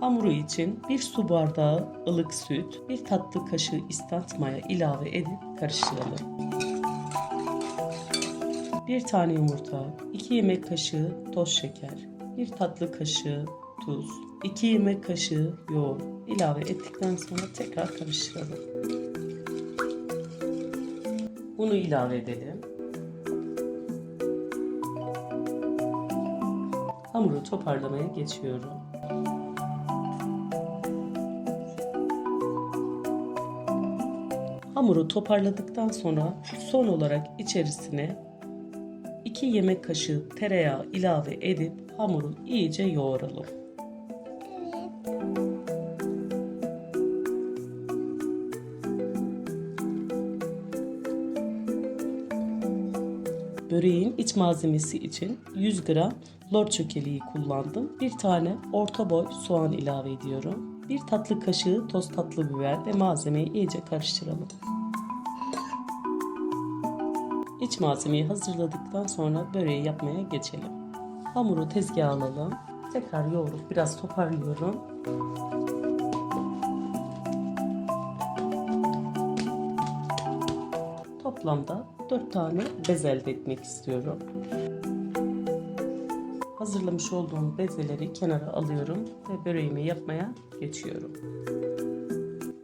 Hamuru için 1 su bardağı ılık süt, 1 tatlı kaşığı istant maya ilave edip karıştıralım. 1 tane yumurta, 2 yemek kaşığı toz şeker, 1 tatlı kaşığı tuz, 2 yemek kaşığı yoğurt ilave ettikten sonra tekrar karıştıralım. Unu ilave edelim. Hamuru toparlamaya geçiyorum. Hamuru toparladıktan sonra son olarak içerisine 2 yemek kaşığı tereyağı ilave edip hamuru iyice yoğuralım. Böreğin iç malzemesi için 100 gram lor çökeliği kullandım. Bir tane orta boy soğan ilave ediyorum. Bir tatlı kaşığı toz tatlı biber ve malzemeyi iyice karıştıralım. İç malzemeyi hazırladıktan sonra böreği yapmaya geçelim. Hamuru tezgaha alalım. Tekrar yoğurup biraz toparlıyorum. Toplamda 4 tane bez elde etmek istiyorum. Hazırlamış olduğum bezeleri kenara alıyorum ve böreğimi yapmaya geçiyorum.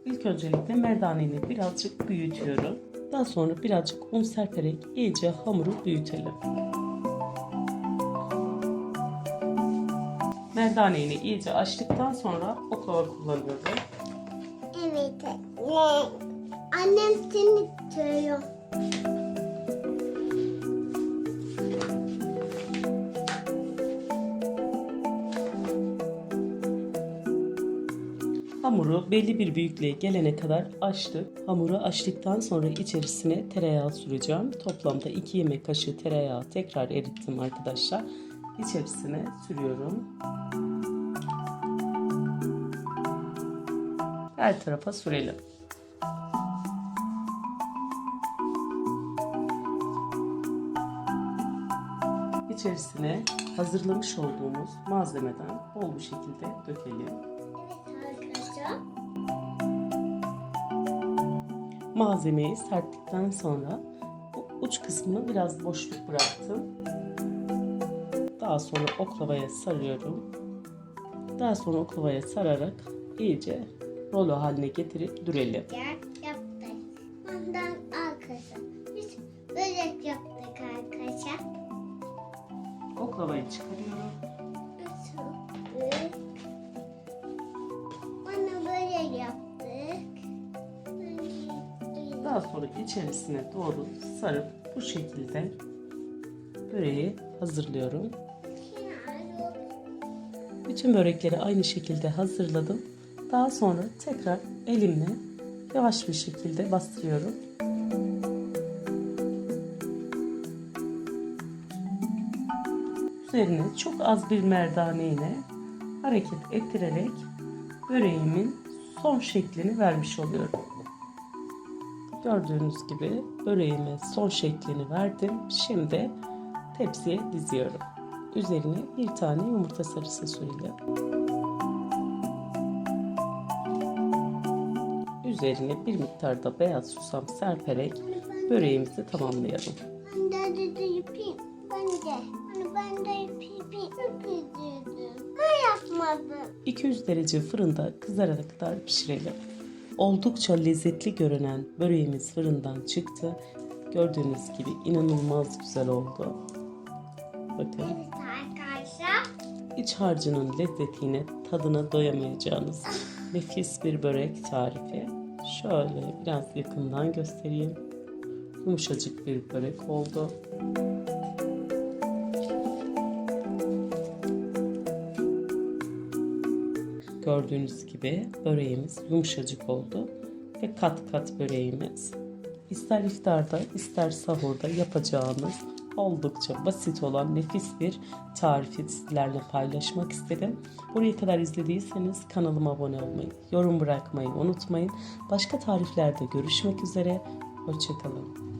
İlk öncelikle merdaneni birazcık büyütüyorum. Daha sonra birazcık un serperek iyice hamuru büyütelim. Merdaneyi iyice açtıktan sonra oklava kullanıyorum. Evet anne. Annem seni tutuyor. Hamuru belli bir büyüklüğe gelene kadar açtık. Hamuru açtıktan sonra içerisine tereyağı süreceğim. Toplamda 2 yemek kaşığı tereyağı tekrar erittim arkadaşlar. İçerisine sürüyorum. Her tarafa sürelim. İçerisine hazırlamış olduğumuz malzemeden bol bir şekilde dökelim. Malzemeyi serptikten sonra bu uç kısmını biraz boşluk bıraktım. Daha sonra oklavaya sarıyorum. Daha sonra oklavaya sararak iyice rolo haline getirip dürelim. Börek yaptık. Ondan arkadaşlar. Biz börek yaptık arkadaşlar. Oklavayı çıkarıyorum. Isırdık. Bana börek yaptık. Daha sonra içerisine doğru sarıp bu şekilde böreği hazırlıyorum. Bütün börekleri aynı şekilde hazırladım. Daha sonra tekrar elimle yavaş bir şekilde bastırıyorum. Üzerine çok az bir merdane ile hareket ettirerek böreğimin son şeklini vermiş oluyorum. Gördüğünüz gibi böreğime son şeklini verdim. Şimdi tepsiye diziyorum. Üzerine bir tane yumurta sarısı sürüyorum. Üzerine bir miktar da beyaz susam serperek böreğimizi tamamlayalım. Ben de yapayım. Ben de. Hani ben de yapayım. Ben yapmadım. 200 derece fırında kızarana kadar pişirelim. Oldukça lezzetli görünen böreğimiz fırından çıktı. Gördüğünüz gibi inanılmaz güzel oldu. Bakın iç harcının lezzetine tadına doyamayacağınız nefis bir börek tarifi. Şöyle biraz yakından göstereyim. Yumuşacık bir börek oldu. Gördüğünüz gibi böreğimiz yumuşacık oldu ve kat kat böreğimiz. İster iftarda ister sahurda yapacağınız oldukça basit olan nefis bir tarifi sizlerle paylaşmak istedim. Buraya kadar izlediyseniz kanalıma abone olmayı, yorum bırakmayı unutmayın. Başka tariflerde görüşmek üzere. Hoşçakalın.